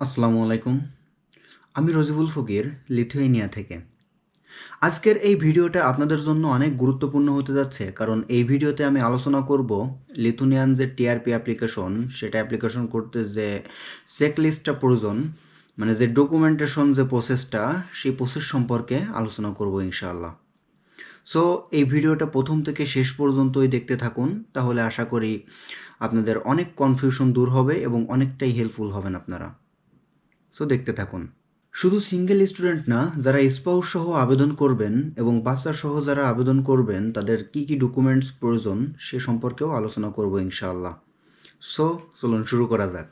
আসসালামু আলাইকুম। আমি রজিবুল ফকির, লিথুয়েনিয়া থেকে। আজকের এই ভিডিওটা আপনাদের জন্য অনেক গুরুত্বপূর্ণ হতে যাচ্ছে, কারণ এই ভিডিওতে আমি আলোচনা করব লিথুনিয়ান যে টিআরপি অ্যাপ্লিকেশন, সেটা অ্যাপ্লিকেশন করতে যে চেকলিস্টটা প্রয়োজন মানে যে ডকুমেন্টেশন যে প্রসেসটা, সেই প্রসেস সম্পর্কে আলোচনা করব ইনশাআল্লাহ। সো, এই ভিডিওটা প্রথম থেকে শেষ পর্যন্তই দেখতে থাকুন, তাহলে আশা করি আপনাদের অনেক কনফিউশন দূর হবে এবং অনেকটাই হেল্পফুল হবেন আপনারা। সো দেখতে থাকুন। শুধু সিঙ্গেল স্টুডেন্ট না, যারা স্পাউস সহ আবেদন করবেন এবং বাচ্চা সহ যারা আবেদন করবেন, তাদের কি কি ডকুমেন্টস প্রয়োজন সে সম্পর্কেও আলোচনা করব ইনশাআল্লাহ। সো চলুন শুরু করা যাক।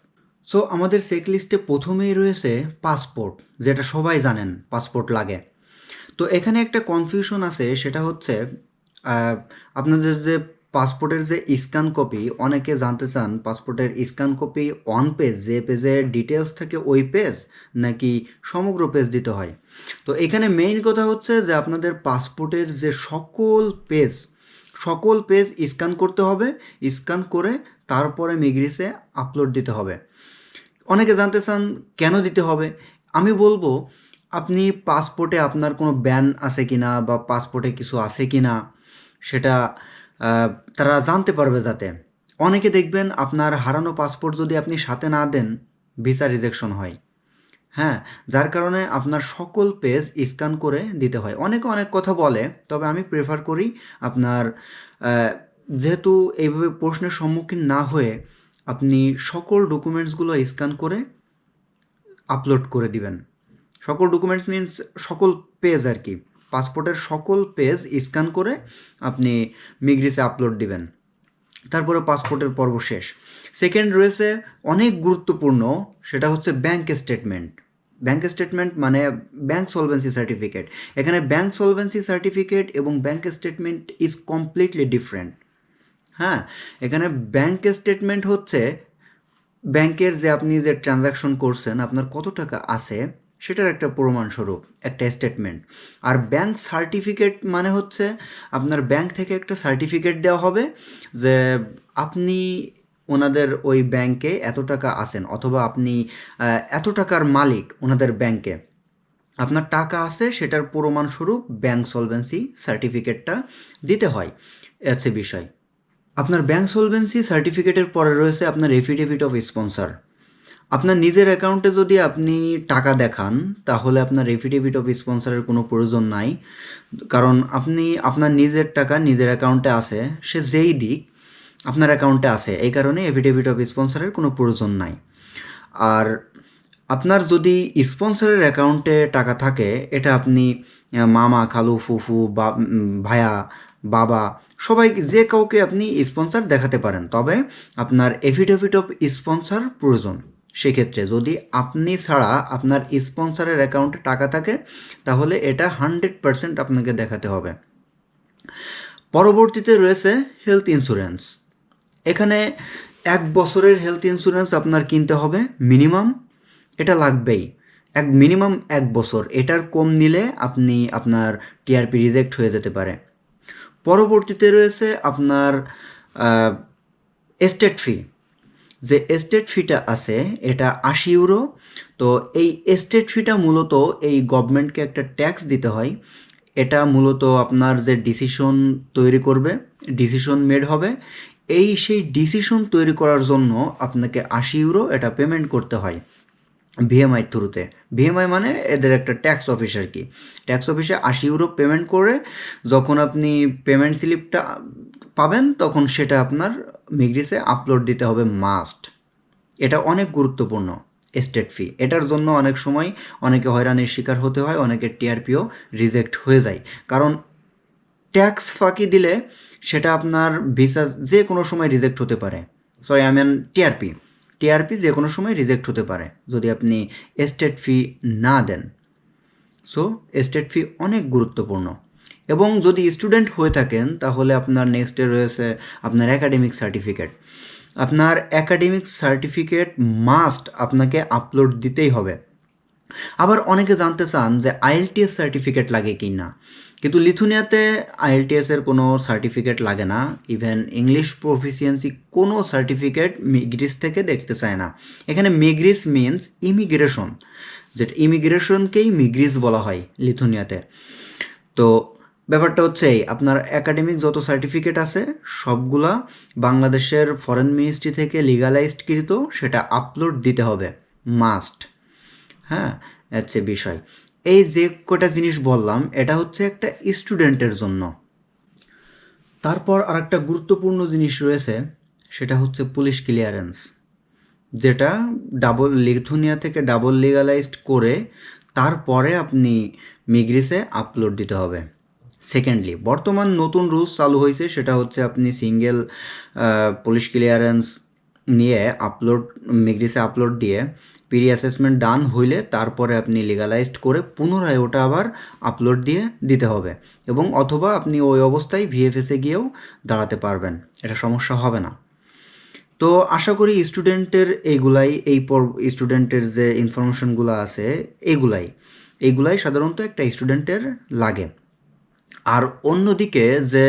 সো আমাদের চেক লিস্টে প্রথমেই রয়েছে পাসপোর্ট যেটা সবাই জানেন পাসপোর্ট লাগে। তো এখানে একটা কনফিউশন আছে, সেটা হচ্ছে আপনাদের যে পাসপোর্টের যে স্ক্যান কপি, অনেকে জানতে চান পাসপোর্টের স্ক্যান কপি অন পেজ যে পেজের ডিটেলস থাকে ওই পেজ নাকি সমগ্র পেজ দিতে হয়। তো এখানে মেইন কথা হচ্ছে যে আপনাদের পাসপোর্টের যে সকল পেজ সকল পেজ স্ক্যান করতে হবে, স্ক্যান করে তারপরে মিগ্রিসে আপলোড দিতে হবে। অনেকে জানতে চান কেন দিতে হবে? আমি বলব, আপনি পাসপোর্টে আপনার কোনো ব্যান আছে কি না বা পাসপোর্টে কিছু আছে কি না সেটা তারা জানতে পারবে যাতে। অনেকে দেখবেন আপনার হারানো পাসপোর্ট যদি আপনি সাথে না দেন, ভিসা রিজেকশন হয়। হ্যাঁ যার কারণে আপনার সকল পেজ স্ক্যান করে দিতে হয়। অনেকে অনেক কথা বলে, তবে আমি প্রেফার করি আপনার যেহেতু এইভাবে প্রশ্নের সম্মুখীন না হয়ে আপনি সকল ডকুমেন্টসগুলো স্ক্যান করে আপলোড করে দিবেন। সকল ডকুমেন্টস মিনস সকল পেজ আর কি। পাসপোর্টের সকল পেজ স্ক্যান করে আপনি মিগ্রিসে আপলোড দিবেন। তারপরে পাসপোর্টের পর্ব শেষ। সেকেন্ড রয়েছে অনেক গুরুত্বপূর্ণ, সেটা হচ্ছে ব্যাংক স্টেটমেন্ট। ব্যাংক স্টেটমেন্ট মানে ব্যাংক সলভেন্সি সার্টিফিকেট। এখানে ব্যাংক সলভেন্সি সার্টিফিকেট এবং bank statement is completely different. হ্যাঁ এখানে ব্যাংক স্টেটমেন্ট হচ্ছে ব্যাংকের যে আপনি যে ট্রানজাকশন করছেন, আপনার কত টাকা আছে সেটার একটা প্রমাণস্বরূপ, একটা স্টেটমেন্ট আর ব্যাংক সার্টিফিকেট মানে হচ্ছে আপনার ব্যাংক থেকে একটা সার্টিফিকেট দেওয়া হবে যে আপনি ওনাদের ওই ব্যাংকে এত টাকা আসেন অথবা আপনি এত টাকার মালিক ওনাদের ব্যাংকে আপনার টাকা আছে সেটার প্রমাণস্বরূপ ব্যাংক সলভেন্সি সার্টিফিকেটটা দিতে হয় হচ্ছে বিষয়। আপনার ব্যাংক সলভেন্সি সার্টিফিকেটের পরে রয়েছে আপনার এফিডেভিট অফ স্পন্সর আপনার নিজের অ্যাকাউন্টে যদি আপনি টাকা দেখান, তাহলে আপনার এফিডেভিট অফ স্পন্সরের কোনো প্রয়োজন নাই। কারণ আপনি, আপনার নিজের টাকা নিজের অ্যাকাউন্টে আছে, সে যেই দিক আপনার অ্যাকাউন্টে আছে, এই কারণে এফিডেভিট অফ স্পন্সরের কোনো প্রয়োজন নাই। আর আপনার যদি স্পন্সরের অ্যাকাউন্টে টাকা থাকে, এটা আপনি মামা, খালু, ফুফু, বা ভায়া বাবা, সবাই, যে কাউকে আপনি স্পন্সর দেখাতে পারেন, তবে আপনার এফিডেভিট অফ স্পন্সর প্রয়োজন। সেক্ষেত্রে যদি আপনি ছাড়া আপনার স্পন্সরের অ্যাকাউন্টে টাকা থাকে, তাহলে এটা হান্ড্রেড পারসেন্ট আপনাকে দেখাতে হবে। পরবর্তীতে রয়েছে হেলথ ইন্স্যুরেন্স। এখানে এক বছরের হেলথ ইন্স্যুরেন্স আপনার কিনতে হবে মিনিমাম। এটা লাগবেই। এক মিনিমাম এক বছর। এটার কম নিলে আপনি আপনার টিআরপি রিজেক্ট হয়ে যেতে পারে। পরবর্তীতে রয়েছে আপনার এস্টেট ফি। যে এস্টেট ফিটা আছে, এটা আশি ইউরো তো এই এস্টেট ফিটা মূলত এই গভর্নমেন্টকে একটা ট্যাক্স দিতে হয়। এটা মূলত আপনার যে ডিসিশন তৈরি করবে ডিসিশন মেড হবে, এই সেই ডিসিশন তৈরি করার জন্য আপনাকে আশি ইউরো এটা পেমেন্ট করতে হয় ভিএমআই থ্রুতে ভিএমআই মানে এদের একটা ট্যাক্স অফিস আর কি। ট্যাক্স অফিসে আশি ইউরো পেমেন্ট করে, যখন আপনি পেমেন্ট স্লিপটা পাবেন, তখন সেটা আপনার মিগ্রিসে আপলোড দিতে হবে মাস্ট এটা অনেক গুরুত্বপূর্ণ স্টেট ফি এটার জন্য অনেক সময় অনেকে হয়রানির শিকার হতে হয়, অনেকের টিআরপিও রিজেক্ট হয়ে যায়। কারণ ট্যাক্স ফাঁকি দিলে সেটা আপনার ভিসা যে কোনো সময় রিজেক্ট হতে পারে। Sorry I mean TRP TRP যে কোনো সময় রিজেক্ট হতে পারে, যদি আপনি স্টেট ফি না দেন। সো স্টেট ফি অনেক গুরুত্বপূর্ণ। এবং যদি স্টুডেন্ট হয়ে থাকেন, তাহলে আপনার নেক্সটে রয়েছে আপনার একাডেমিক সার্টিফিকেট আপনার একাডেমিক সার্টিফিকেট মাস্ট আপনাকে আপলোড দিতেই হবে। আবার অনেকে জানতে চান যে আইএলটিএস সার্টিফিকেট লাগে কি না? কিন্তু লিথুনিয়াতে আইএলটিএস এর কোনো সার্টিফিকেট লাগে না। ইভেন ইংলিশ প্রফিসিয়েন্সি কোনো সার্টিফিকেট মিগ্রিস থেকে দেখতে চায় না। এখানে মিগ্রিস মিনস ইমিগ্রেশন যেটা ইমিগ্রেশনকেই মিগ্রিস বলা হয় লিথুনিয়াতে। তো ব্যাপারটা হচ্ছে এই, আপনার একাডেমিক যত সার্টিফিকেট আছে, সবগুলা বাংলাদেশের ফরেন মিনিস্ট্রি থেকে লিগালাইজডকৃত সেটা আপলোড দিতে হবে। মাস্ট হ্যাঁ হচ্ছে বিষয়। এই যে কটা জিনিস বললাম, এটা হচ্ছে একটা স্টুডেন্টের জন্য। তারপর আর একটা গুরুত্বপূর্ণ জিনিস রয়েছে, সেটা হচ্ছে পুলিশ ক্লিয়ারেন্স যেটা ডাবল লিথুনিয়া থেকে ডাবল লিগালাইজড করে, তারপরে আপনি মিগ্রিসে আপলোড দিতে হবে। সেকেন্ডলি বর্তমান নতুন রুলস চালু হয়েছে, সেটা হচ্ছে আপনি সিঙ্গেল পুলিশ ক্লিয়ারেন্স নিয়ে আপলোড মিগ্রিসে আপলোড দিয়ে পিরি অ্যাসেসমেন্ট ডান হইলে তারপরে আপনি লিগালাইজড করে পুনরায় ওটা আবার আপলোড দিয়ে দিতে হবে এবং অথবা আপনি ওই অবস্থায় ভিএফএসে গিয়েও দাঁড়াতে পারবেন, এটা সমস্যা হবে না। তো আশা করি স্টুডেন্টের এইগুলাই, এই পর স্টুডেন্টের যে ইনফরমেশনগুলো আছে, এগুলাই এইগুলাই সাধারণত একটা স্টুডেন্টের লাগে। আর অন্যদিকে যে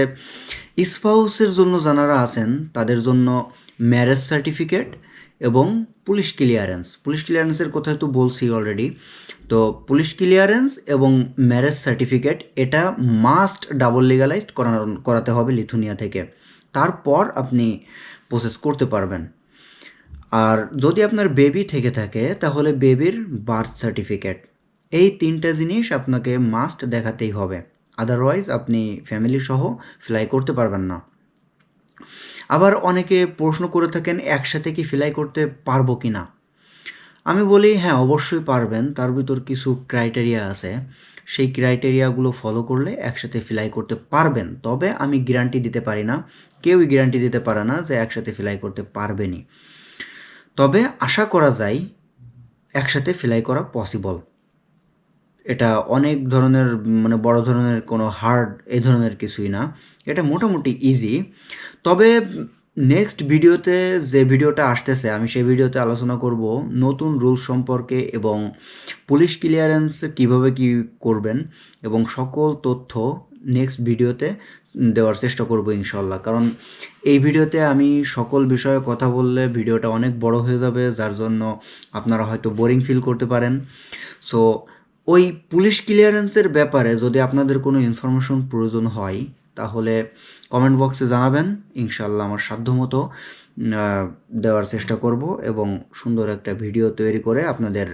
স্পাউসের জন্য যারা আছেন, তাদের জন্য ম্যারেজ সার্টিফিকেট এবং পুলিশ ক্লিয়ারেন্স পুলিশ ক্লিয়ারেন্সের কথা তো বলছি অলরেডি তো পুলিশ ক্লিয়ারেন্স এবং ম্যারেজ সার্টিফিকেট এটা মাস্ট ডাবল লিগালাইজড করাতে হবে লিথুনিয়া থেকে। তারপর আপনি প্রসেস করতে পারবেন। আর যদি আপনার বেবি থেকে থাকে, তাহলে বেবির বার্থ সার্টিফিকেট এই তিনটা জিনিস আপনাকে মাস্ট দেখাতেই হবে। আদারওয়াইজ আপনি ফ্যামিলি সহ ফ্লাই করতে পারবেন না। আবার অনেকে প্রশ্ন করে থাকেন, একসাথে কি ফ্লাই করতে পারব কি না আমি বলি হ্যাঁ অবশ্যই পারবেন। তার ভিতর কিছু ক্রাইটেরিয়া আছে। সেই ক্রাইটেরিয়াগুলো ফলো করলে একসাথে ফ্লাই করতে পারবেন। তবে আমি গ্যারান্টি দিতে পারি না। কেউই গ্যারান্টি দিতে পারে না যে একসাথে ফ্লাই করতে পারবেনই। তবে আশা করা যায়, একসাথে ফ্লাই করা পসিবল এটা অনেক ধরনের মানে বড় ধরনের কোনো হার্ড এই ধরনের কিছুই না। এটা মোটামুটি ইজি তবে নেক্সট ভিডিওতে যে ভিডিওটা আসতেছে, আমি সেই ভিডিওতে আলোচনা করব নতুন রুল সম্পর্কে এবং পুলিশ ক্লিয়ারেন্স কীভাবে কি করবেন এবং সকল তথ্য নেক্সট ভিডিওতে দেওয়ার চেষ্টা করব ইনশাল্লাহ কারণ এই ভিডিওতে আমি সকল বিষয়ে কথা বললে ভিডিওটা অনেক বড় হয়ে যাবে, যার জন্য আপনারা হয়তো বোরিং ফিল করতে পারেন। সো ওই পুলিশ ক্লিয়ারেন্সের ব্যাপারে যদি আপনাদের কোনো ইনফরমেশন প্রয়োজন হয়, তাহলে কমেন্ট বক্সে জানাবেন। ইনশাল্লাহ আমার সাধ্যমতো দেওয়ার চেষ্টা করব এবং সুন্দর একটা ভিডিও তৈরি করে আপনাদের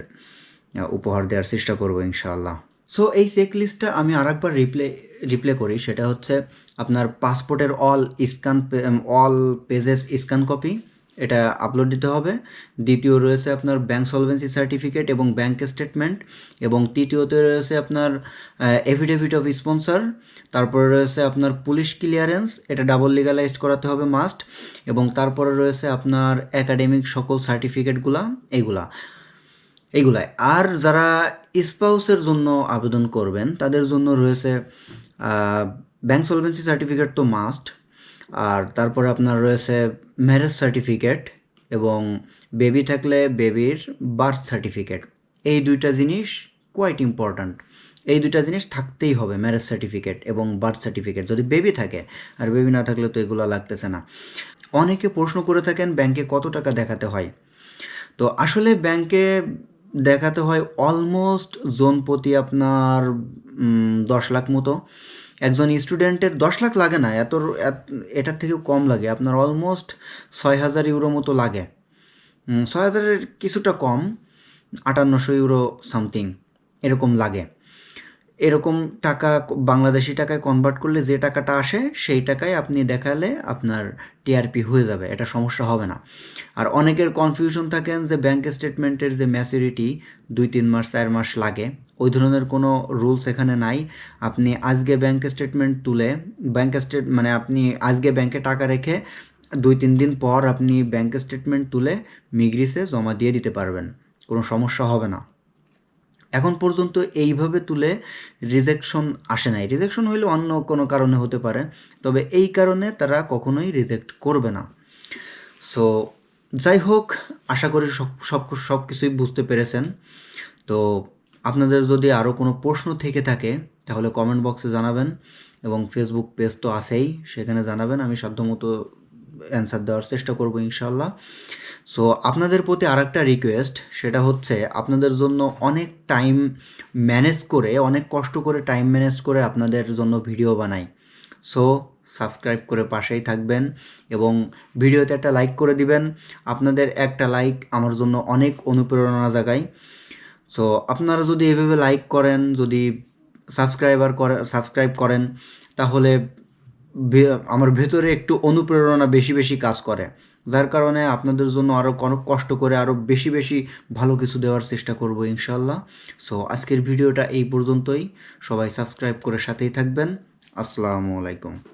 উপহার দেওয়ার চেষ্টা করব ইনশাল্লাহ সো এই চেকলিস্টটা আমি আরেকবার রিপ্লে রিপ্লে করি। সেটা হচ্ছে আপনার পাসপোর্টের all scan all pages scan copy এটা আপলোড দিতে হবে। দ্বিতীয় রয়েছে আপনার ব্যাঙ্ক সলভেন্সি সার্টিফিকেট এবং ব্যাঙ্ক স্টেটমেন্ট এবং তৃতীয়তে রয়েছে আপনার এফিডেভিট অফ স্পন্সর তারপরে রয়েছে আপনার পুলিশ ক্লিয়ারেন্স এটা ডাবল লিগালাইজড করাতে হবে মাস্ট এবং তারপরে রয়েছে আপনার একাডেমিক সকল সার্টিফিকেটগুলা এইগুলা। এইগুলাই। আর যারা স্পাউসের জন্য আবেদন করবেন, তাদের জন্য রয়েছে ব্যাঙ্ক সলভেন্সি সার্টিফিকেট তো মাস্ট আর তারপরে আপনার রয়েছে ম্যারেজ সার্টিফিকেট এবং বেবি থাকলে বেবির বার্থ সার্টিফিকেট এই দুইটা জিনিস কোয়াইট ইম্পর্ট্যান্ট এই দুইটা জিনিস থাকতেই হবে ম্যারেজ সার্টিফিকেট এবং বার্থ সার্টিফিকেট যদি বেবি থাকে, আর বেবি না থাকলে তো এগুলো লাগতেছে না। অনেকে প্রশ্ন করে থাকেন ব্যাংকে কত টাকা দেখাতে হয়? তো আসলে ব্যাংকে দেখাতে হয় অলমোস্ট জোন প্রতি আপনার দশ লাখ মতো। একজন স্টুডেন্টের দশ লাখ লাগে না, এত এটার থেকেও কম লাগে। আপনার অলমোস্ট ছয় হাজার ইউরো মতো লাগে। ছয় হাজারের কিছুটা কম, আটান্নশো ইউরো সামথিং এরকম লাগে। এরকম টাকা বাংলাদেশি টাকায় কনভার্ট করলে যে টাকাটা আসে, সেই টাকায় আপনি দেখালে আপনার টিআরপি হয়ে যাবে, এটা সমস্যা হবে না। আর অনেকের কনফিউশন থাকেন যে ব্যাঙ্ক স্টেটমেন্টের যে ম্যাচুরিটি দুই, তিন মাস, চার মাস লাগে, ওই ধরনের কোনো রুলস এখানে নাই। আপনি আজকে ব্যাঙ্ক স্টেটমেন্ট তুলে ব্যাঙ্ক স্টেট মানে আপনি আজকে ব্যাংকে টাকা রেখে দুই, তিন দিন পর আপনি ব্যাঙ্ক স্টেটমেন্ট তুলে মিগ্রিসে জমা দিয়ে দিতে পারবেন, কোনো সমস্যা হবে না। এখন পর্যন্ত এইভাবে তুলে রিজেকশন আসে নাই। রিজেকশন হইলে অন্য কোনো কারণে হতে পারে, তবে এই কারণে তারা কখনোই রিজেক্ট করবে না। সো যাই হোক, আশা করি সব সব সব কিছুই বুঝতে পেরেছেন। তো আপনাদের যদি আরও কোনো প্রশ্ন থেকে থাকে, তাহলে কমেন্ট বক্সে জানাবেন এবং ফেসবুক পেজ তো আছেই, সেখানে জানাবেন, আমি সাধ্যমতো অ্যান্সার দেওয়ার চেষ্টা করব ইনশাল্লাহ সো আপনাদের প্রতি আর একটা রিকোয়েস্ট সেটা হচ্ছে আপনাদের জন্য অনেক টাইম ম্যানেজ করে, অনেক কষ্ট করে টাইম ম্যানেজ করে আপনাদের জন্য ভিডিও বানাই। সো সাবস্ক্রাইব করে পাশেই থাকবেন এবং ভিডিওতে একটা লাইক করে দিবেন। আপনাদের একটা লাইক আমার জন্য অনেক অনুপ্রেরণা জাগায়। সো আপনারা যদি এভাবে লাইক করেন, যদি সাবস্ক্রাইবার করে সাবস্ক্রাইব করেন, তাহলে আমার ভেতরে একটু অনুপ্রেরণা বেশি বেশি কাজ করে। যার কারণে আপনাদের জন্য আরও অনেক কষ্ট করে আরও বেশি বেশি ভালো কিছু দেওয়ার চেষ্টা করব ইনশাল্লাহ সো আজকের ভিডিওটা এই পর্যন্তই। সবাই সাবস্ক্রাইব করে সাথেই থাকবেন। আসসালামু আলাইকুম।